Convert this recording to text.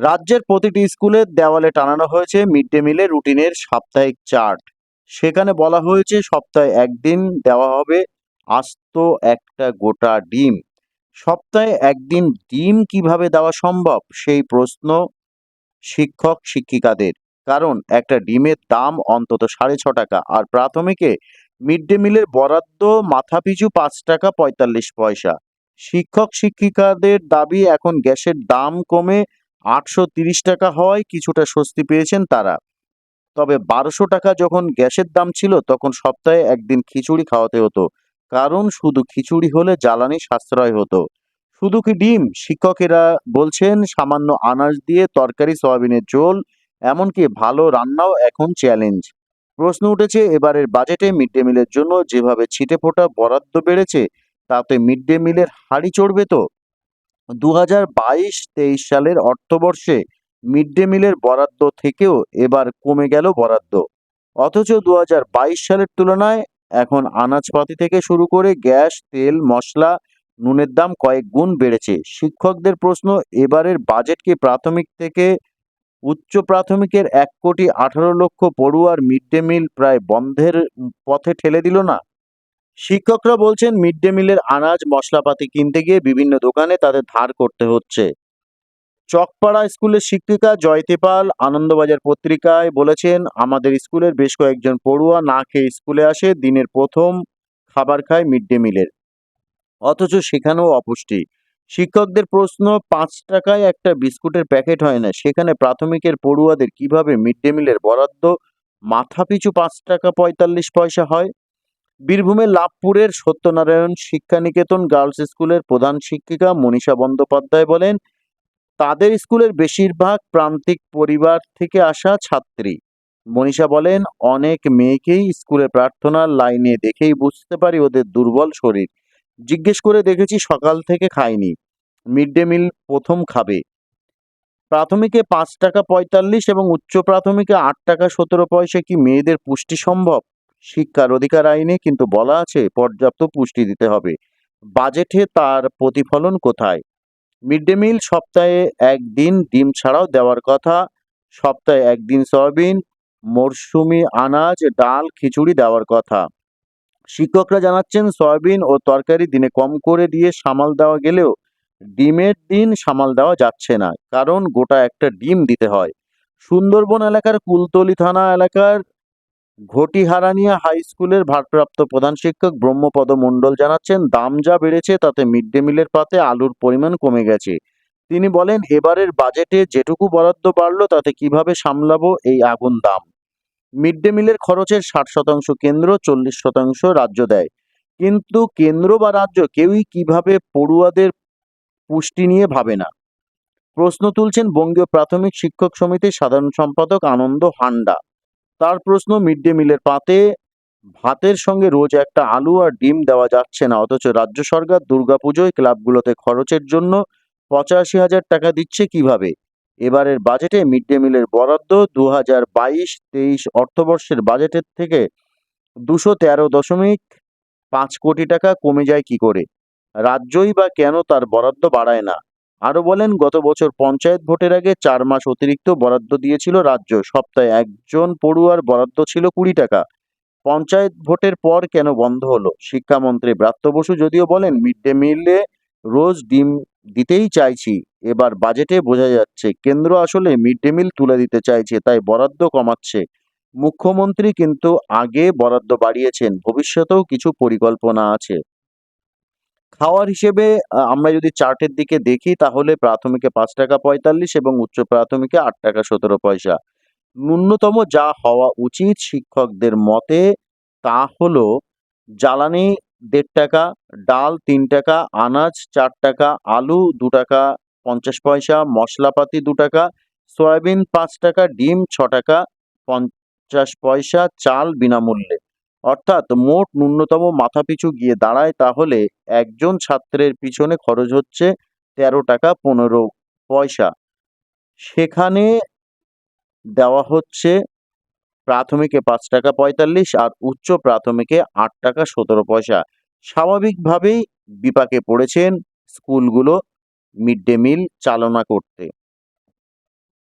রাজ্যের প্রতিটি স্কুলের দেওয়ালে টানানো হয়েছে মিড ডে মিলে রুটিনের সাপ্তাহিক চার্ট। সেখানে বলা হয়েছে সপ্তাহে একদিন দেওয়া হবে আস্ত একটা গোটা ডিম। সপ্তাহে একদিন ডিম কীভাবে দেওয়া সম্ভব? সেই প্রশ্ন শিক্ষক শিক্ষিকাদের। কারণ একটা ডিমের দাম অন্তত সাড়ে ছ টাকা আর প্রাথমিকে মিড ডে মিলের বরাদ্দ মাথাপিছু পাঁচ টাকা পঁয়তাল্লিশ পয়সা। শিক্ষক শিক্ষিকাদের দাবি এখন গ্যাসের দাম কমে আটশো টাকা হওয়ায় কিছুটা স্বস্তি পেয়েছেন তারা। তবে বারোশো টাকা যখন গ্যাসের দাম ছিল, তখন সপ্তাহে একদিন খিচুড়ি খাওয়াতে হতো। কারণ শুধু খিচুড়ি হলে জ্বালানি সাশ্রয় হতো। শুধু কি ডিম? শিক্ষকেরা বলছেন, সামান্য আনাজ দিয়ে তরকারি, সয়াবিনের ঝোল, এমনকি ভালো রান্নাও এখন চ্যালেঞ্জ। প্রশ্ন উঠেছে, এবারের বাজেটে মিড ডে মিলের জন্য যেভাবে ছিটে ফোটা বরাদ্দ বেড়েছে, তাতে মিড ডে মিলের হাড়ি চড়বে তো? দু হাজার বাইশ তেইশ সালের অর্থবর্ষে মিড ডে মিলের বরাদ্দ থেকেও এবার কমে গেল বরাদ্দ। অথচ দু হাজার বাইশ সালের তুলনায় এখন আনাজপাতি থেকে শুরু করে গ্যাস, তেল, মশলা, নুনের দাম কয়েক গুণ বেড়েছে। শিক্ষকদের প্রশ্ন, এবারের বাজেট কি প্রাথমিক থেকে উচ্চ প্রাথমিকের এক কোটি আঠারো লক্ষ পড়ুয়ার মিড ডে মিল প্রায় বন্ধের পথে ঠেলে দিল না? শিক্ষকরা বলছেন, মিড ডে মিলের আনাজ, মশলাপাতি কিনতে গিয়ে বিভিন্ন দোকানে তাদের ধার করতে হচ্ছে। চকপাড়া স্কুলের শিক্ষিকা জয়তী পাল আনন্দবাজার পত্রিকায় বলেছেন, আমাদের স্কুলের বেশ কয়েকজন পড়ুয়া না খেয়ে স্কুলে আসে, দিনের প্রথম খাবার খায় মিড ডে মিলের। অথচ সেখানেও অপুষ্টি। শিক্ষকদের প্রশ্ন, পাঁচ টাকায় একটা বিস্কুটের প্যাকেট হয় না, সেখানে প্রাথমিকের পড়ুয়াদের কীভাবে মিড ডে মিলের বরাদ্দ? মাথাপিছু পাঁচ টাকা পঁয়তাল্লিশ পয়সা হয়। বীরভূমের লাভপুরের সত্যনারায়ণ শিক্ষানিকেতন গার্লস স্কুলের প্রধান শিক্ষিকা মনীষা বন্দ্যোপাধ্যায় বলেন, তাদের স্কুলের বেশিরভাগ প্রান্তিক পরিবার থেকে আসা ছাত্রী। মনীষা বলেন, অনেক মেয়েকেই স্কুলে প্রার্থনার লাইনে দেখেই বুঝতে পারি ওদের দুর্বল শরীর। জিজ্ঞেস করে দেখেছি সকাল থেকে খায়নি, মিড ডে মিল প্রথম খাবে। প্রাথমিকে পাঁচ টাকা পঁয়তাল্লিশ এবং উচ্চ প্রাথমিকে আট টাকা সতেরো পয়সা কি মেয়েদের পুষ্টি সম্ভব? শিক্ষার অধিকার আইনে কিন্তু বলা আছে, পর্যাপ্ত পুষ্টি দিতে হবে। বাজেটে তার প্রতিফলন কোথায়? মিড ডে মিল সপ্তাহে একদিন, ডিম ছাড়াও দেওয়ার কথা। সপ্তাহে একদিন সয়াবিন মরশুমি আনাজ, ডাল, খিচুড়ি দেওয়ার কথা। শিক্ষকরা জানাচ্ছেন, সয়াবিন ও তরকারি দিনে কম করে দিয়ে সামাল দেওয়া গেলেও ডিমের দিন সামাল দেওয়া যাচ্ছে না, কারণ গোটা একটা ডিম দিতে হয়। সুন্দরবন এলাকার কুলতলি থানা এলাকার ঘটিহারানিয়া হাই স্কুলের ভারপ্রাপ্ত প্রধান শিক্ষক ব্রহ্মপদ মণ্ডল জানাচ্ছেন, দাম যা বেড়েছে তাতে মিড ডে মিলের পাতে আলুর পরিমাণ কমে গেছে। তিনি বলেন, এবারের বাজেটে যেটুকু বরাদ্দ বাড়লো তাতে কীভাবে সামলাবো এই আগুন দাম? মিড ডে মিলের খরচের ষাট শতাংশ কেন্দ্র, চল্লিশ শতাংশ রাজ্য দেয়। কিন্তু কেন্দ্র বা রাজ্য কেউই কীভাবে পড়ুয়াদের পুষ্টি নিয়ে ভাবে না। প্রশ্ন তুলছেন বঙ্গীয় প্রাথমিক শিক্ষক সমিতির সাধারণ সম্পাদক আনন্দ হান্ডা। তার প্রশ্ন, মিড ডে মিলের পাতে ভাতের সঙ্গে রোজ একটা আলু আর ডিম দেওয়া যাচ্ছে না। অথচ রাজ্য সরকার দুর্গাপুজোয় ক্লাবগুলোতে খরচের জন্য পঁচাশি হাজার টাকা দিচ্ছে কীভাবে? এবারের বাজেটে মিড ডে মিলের বরাদ্দ দু হাজার বাইশ তেইশ অর্থবর্ষের বাজেটের থেকে দুশো তেরো দশমিক পাঁচ কোটি টাকা কমে যায় কি করে? রাজ্যই বা কেন তার বরাদ্দ বাড়ায় না? আরও বলেন, গত বছর পঞ্চায়েত ভোটের আগে চার মাস অতিরিক্ত বরাদ্দ দিয়েছিল রাজ্য। সপ্তাহে একজন পড়ুয়ার বরাদ্দ ছিল কুড়ি টাকা। পঞ্চায়েত ভোটের পর কেন বন্ধ হলো? শিক্ষামন্ত্রী ব্রাত্য বসু যদিও বলেন, মিড ডে মিলে রোজ ডিম দিতেই চাইছি। এবার বাজেটে বোঝা যাচ্ছে, কেন্দ্র আসলে মিড ডে মিল তুলে দিতে চাইছে, তাই বরাদ্দ কমাচ্ছে। মুখ্যমন্ত্রী কিন্তু আগে বরাদ্দ বাড়িয়েছেন, ভবিষ্যতেও কিছু পরিকল্পনা আছে। খাওয়ার হিসেবে আমরা যদি চার্টের দিকে দেখি তাহলে প্রাথমিকে পাঁচ টাকা পঁয়তাল্লিশ এবং উচ্চ প্রাথমিকে আট টাকা সতেরো পয়সা। ন্যূনতম যা হওয়া উচিত শিক্ষকদের মতে তা হলো জ্বালানি দেড় টাকা, ডাল তিন টাকা, আনাজ চার টাকা, আলু দু টাকা পঞ্চাশ পয়সা, মশলাপাতি দু টাকা, সয়াবিন পাঁচ টাকা, ডিম ছ টাকা পঞ্চাশ পয়সা, চাল বিনামূল্যে। অর্থাৎ মোট ন্যূনতম মাথাপিছু গিয়ে দাঁড়ায় তাহলে একজন ছাত্রের পিছনে খরচ হচ্ছে তেরো টাকা পনেরো পয়সা। সেখানে দেওয়া হচ্ছে প্রাথমিকে পাঁচ টাকা পঁয়তাল্লিশ আর উচ্চ প্রাথমিকে আট টাকা সতেরো পয়সা। স্বাভাবিকভাবেই বিপাকে পড়েছেন স্কুলগুলো মিড ডে মিল চালনা করতে।